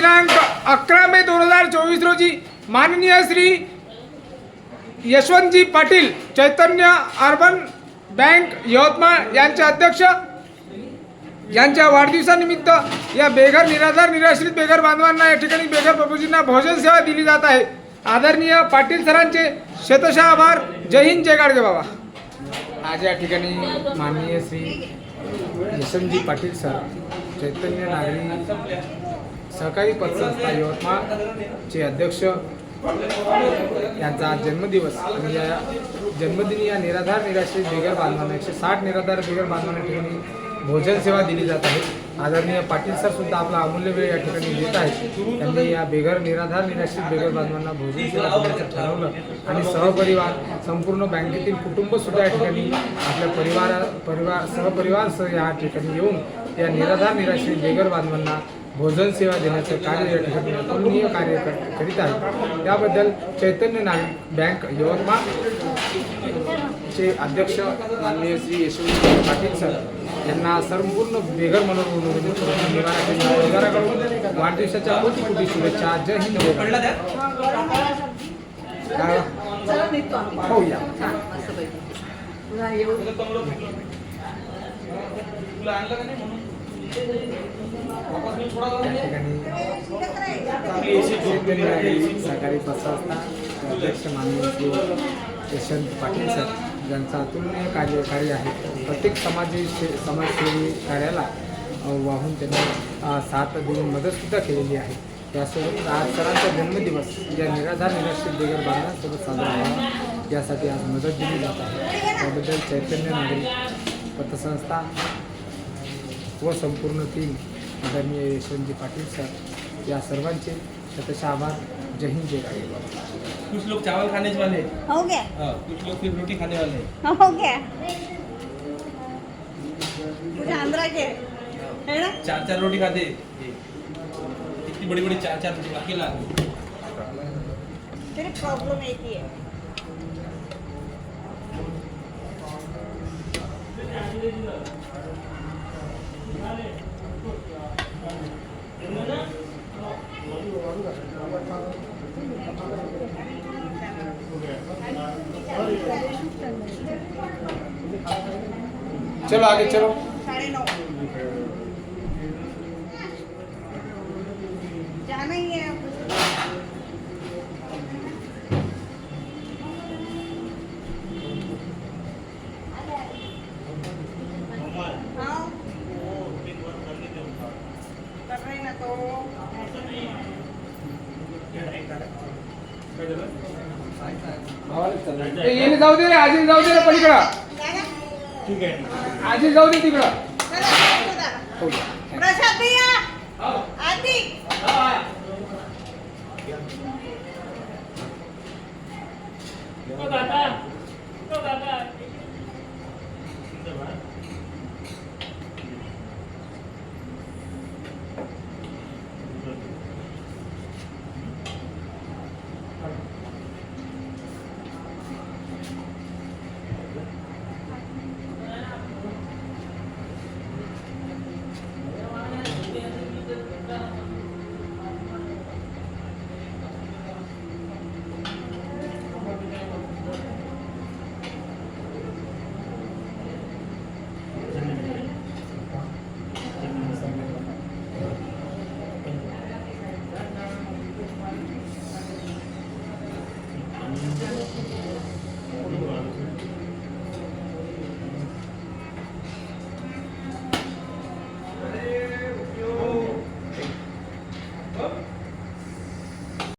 दिनांक अकरा मे दोन हजार चोवीस रोजी माननीय श्री यशवंतजी पाटील चैतन्य अर्बन बँक यवतमाळ यांचे अध्यक्ष यांच्या वाढदिवसानिमित्त या बेघर निराधार निराश्रित बेघर बांधवांना या ठिकाणी बेघर प्रभूजींना भोजन सेवा दिली जात आहे. आदरणीय पाटील सरांचे शतशः आभार. जय हिंद जय गाडगे बाबा. आज या ठिकाणी माननीय श्री यशवंतजी पाटील सर चैतन्य नागरी सहकारी पतसंस्था यवतमाळचे अध्यक्ष यांचा जन्मदिवस. आणि या जन्मदिनी या निराधार निराश्रित बिगर बांधवांना एकशे साठ निराधार बिगर बांधवांना ठिकाणी भोजन सेवा दिली जात आहे. आदरणीय पाटील सर सुद्धा आपला अमूल्य वेळ या ठिकाणी देत आहेत. त्यांनी या बेघर निराधार निराश्रित बेघर बांधवांना भोजन सेवा देण्याचं ठरवलं. आणि सहपरिवार संपूर्ण बँकेतील कुटुंब सुद्धा या ठिकाणी आपल्या परिवारा परिवार सहपरिवारसह या ठिकाणी येऊन या निराधार निराश्रित बेघर बांधवांना भोजन सेवा देण्याचं कार्य या ठिकाणी अतुलनीय कार्य कर- करीत आहे. त्याबद्दल चैतन्य नागरिक बँक यवतमाळ चे अध्यक्ष माननीय श्री यशवंत पाटील सर यांना संपूर्ण बेघर परिवाराकडून वाढदिवसाच्या कोटी कोटी शुभेच्छा. जय हिंद जय भारत. काय? हो. या त्या ठिकाणी चैतन्य नागरी सहकारी पतसंस्था अध्यक्ष माननीय यशवंत पाटील सर ज्यांचा अतुलनीय कार्य कार्य आहे. प्रत्येक समाजी समाजसेवी कार्याला वाहून त्यांनी साथ देऊन मदतसुद्धा केलेली आहे. त्यासोबत आज सरांचा जन्मदिवस या निराधार निराश्रित बेगर बांधवांसोबत साजरा व्हावा यासाठी आज मदत दिली जात आहे. त्याबद्दल चैतन्य नागरिक पतसंस्था व संपूर्ण टीम आदरणीय यशवंतजी पाटील सर या सर्वांचे शतशः आभार. जय हिंद जय गाडगे कुछ लोग चावल खाने वाले हैं, हो गया. हाँ, कुछ लोग फिर रोटी खाने वाले हैं। हो गया. मुझे आंध्रा के है. ना? चार चार रोटी खाते हैं। इतनी बड़ी बड़ी चार चार रोटी अकेला। तेरी प्रॉब्लम एक ही है. चलो आगे चलो। जाना ही है। अब। कर रहे ना तो। ए, येणे जाऊ दे रे आजी जाऊ दे रे पलीकडं। जाना। आजी जाऊ दे तिकडं हो. प्रसाद